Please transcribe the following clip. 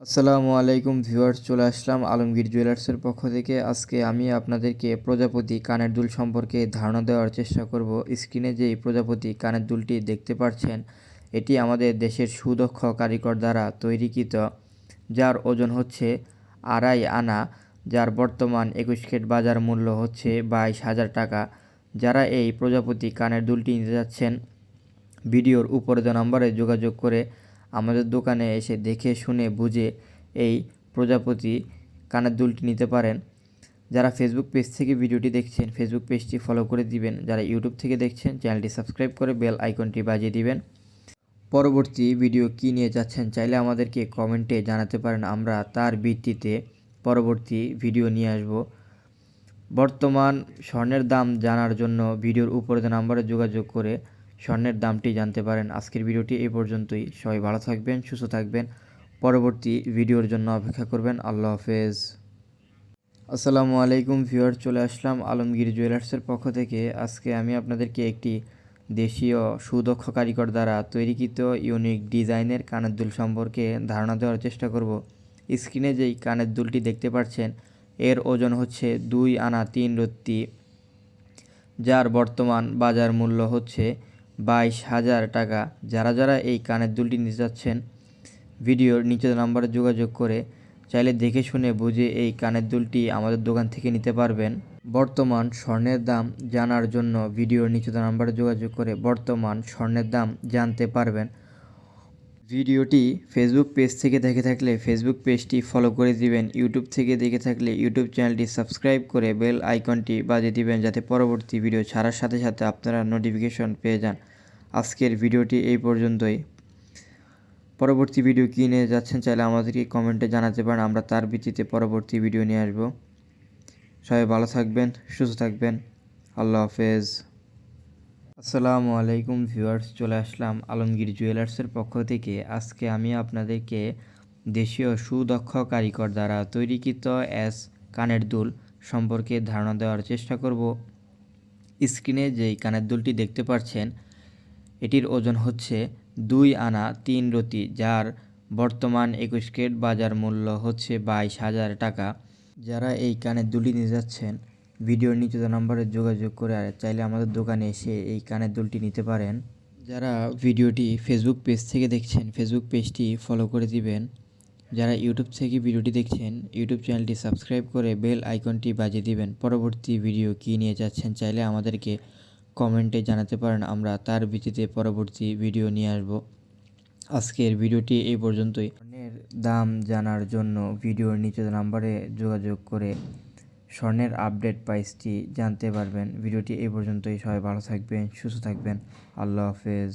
আসসালামু আলাইকুম ভিউয়ার্স, চলে আসলাম আলমগীর জুয়েলার্সের পক্ষ থেকে। আজকে আমি আপনাদেরকে প্রজাপতি কানের দুল সম্পর্কে ধারণা দেওয়ার চেষ্টা করব। স্ক্রিনে যেই প্রজাপতি কানের দুলটি দেখতে পাচ্ছেন, এটি আমাদের দেশের সুদক্ষ কারিগর দ্বারা তৈরিকৃত, যার ওজন হচ্ছে আড়াই আনা, যার বর্তমান একুশ খেট বাজার মূল্য হচ্ছে বাইশ হাজার টাকা। যারা এই প্রজাপতি কানের দুলটি নিতে যাচ্ছেন, ভিডিওর উপরে দেওয়া নম্বরে যোগাযোগ করে আমাদের দোকানে এসে দেখে, শুনে, বুঝে এই প্রজাপতি কানের দুলটি নিতে পারেন। যারা ফেসবুক পেজ থেকে ভিডিওটি দেখছেন ফেসবুক পেজটি ফলো করে দিবেন। যারা ইউটিউব থেকে দেখছেন চ্যানেলটি সাবস্ক্রাইব করে বেল আইকনটি বাজিয়ে দিবেন। পরবর্তী ভিডিও কী নিয়ে যাচ্ছেন, চাইলে আমাদেরকে কমেন্টে জানাতে পারেন। আমরা তার ভিত্তিতে পরবর্তী ভিডিও নিয়ে আসব। বর্তমান স্বর্ণের দাম জানার জন্য ভিডিওর উপরে নাম্বারে যোগাযোগ করে স্বর্ণের দামটি জানতে পারেন। আজকের ভিডিওটি এই পর্যন্তই। সবাই ভালো থাকবেন, সুস্থ থাকবেন। পরবর্তী ভিডিওর জন্য অপেক্ষা করবেন। আল্লাহ হাফেজ। আসসালামু আলাইকুম ভিউয়ার চলে আসলাম আলমগীর জুয়েলার্সের পক্ষ থেকে। আজকে আমি আপনাদেরকে একটি দেশীয় সুদক্ষ কারিগর দ্বারা তৈরিকৃত ইউনিক ডিজাইনের কানের দুল সম্পর্কে ধারণা দেওয়ার চেষ্টা করব। স্ক্রিনে যেই কানের দুলটি দেখতে পাচ্ছেন, এর ওজন হচ্ছে দুই আনা তিন রত্তি, যার বর্তমান বাজার মূল্য হচ্ছে বাইশ হাজার টাকা। যারা যারা এই কানের দুলটি নিতে যাচ্ছেন, ভিডিওর নিচের নাম্বারে যোগাযোগ করে চাইলে দেখে শুনে বুঝে এই কানের দুলটি আমাদের দোকান থেকে নিতে পারবেন। বর্তমান স্বর্ণের দাম জানার জন্য ভিডিওর নিচের নাম্বারে যোগাযোগ করে বর্তমান স্বর্ণের দাম জানতে পারবেন। ভিডিওটি ফেসবুক পেজ থেকে দেখে থাকলে ফেসবুক পেজটি ফলো করে দিবেন। ইউটিউব থেকে দেখে থাকলে ইউটিউব চ্যানেলটি সাবস্ক্রাইব করে বেল আইকনটি বাজিয়ে দিবেন, যাতে পরবর্তী ভিডিও ছাড়ার সাথে সাথে আপনারা নোটিফিকেশন পেয়ে যান। আজকের ভিডিওটি এই পর্যন্তই। পরবর্তী ভিডিও কী নিয়ে যাচ্ছেন চাইলে আমাদেরকে কমেন্টে জানাতে পারেন, আমরা তার ভিত্তিতে পরবর্তী ভিডিও নিয়ে আসব। সবাই ভালো থাকবেন, সুস্থ থাকবেন। আল্লাহ হাফেজ। আসসালামু আলাইকুম ভিউয়ার্স, চলে আসলাম আলমগীর জুয়েলার্সের পক্ষ থেকে। আজকে আমি আপনাদেরকে দেশীয় সুদক্ষ কারিগর দ্বারা তৈরিকৃত অ্যাস কানের দুল সম্পর্কে ধারণা দেওয়ার চেষ্টা করব। স্ক্রিনে যেই কানের দুলটি দেখতে পাচ্ছেন এটির ওজন হচ্ছে দুই আনা তিন রতি, যার বর্তমান একুশ কেট বাজার মূল্য হচ্ছে বাইশ হাজার টাকা। যারা এই কানের দুলটি নিয়ে যাচ্ছেন, ভিডিওর নিচে নম্বরে যোগাযোগ করে চাইলে আমাদের দোকানে এসে এই কানের দুলটি নিতে পারেন। যারা ভিডিওটি ফেসবুক পেজ থেকে দেখছেন ফেসবুক পেজটি ফলো করে দিবেন। যারা ইউটিউব থেকে ভিডিওটি দেখছেন ইউটিউব চ্যানেলটি সাবস্ক্রাইব করে বেল আইকনটি বাজিয়ে দিবেন। পরবর্তী ভিডিও কী নিয়ে যাচ্ছেন, চাইলে আমাদেরকে কমেন্টে জানাতে পারেন, আমরা তার ভিত্তিতে পরবর্তী ভিডিও নিয়ে আসব। আজকের ভিডিওটি এই পর্যন্তই। স্বর্ণের দাম জানার জন্য ভিডিওর নিচে নাম্বারে যোগাযোগ করে স্বর্ণের আপডেট প্রাইসটি জানতে পারবেন। ভিডিওটি এই পর্যন্তই। সবাই ভালো থাকবেন, সুস্থ থাকবেন। আল্লাহ হাফেজ।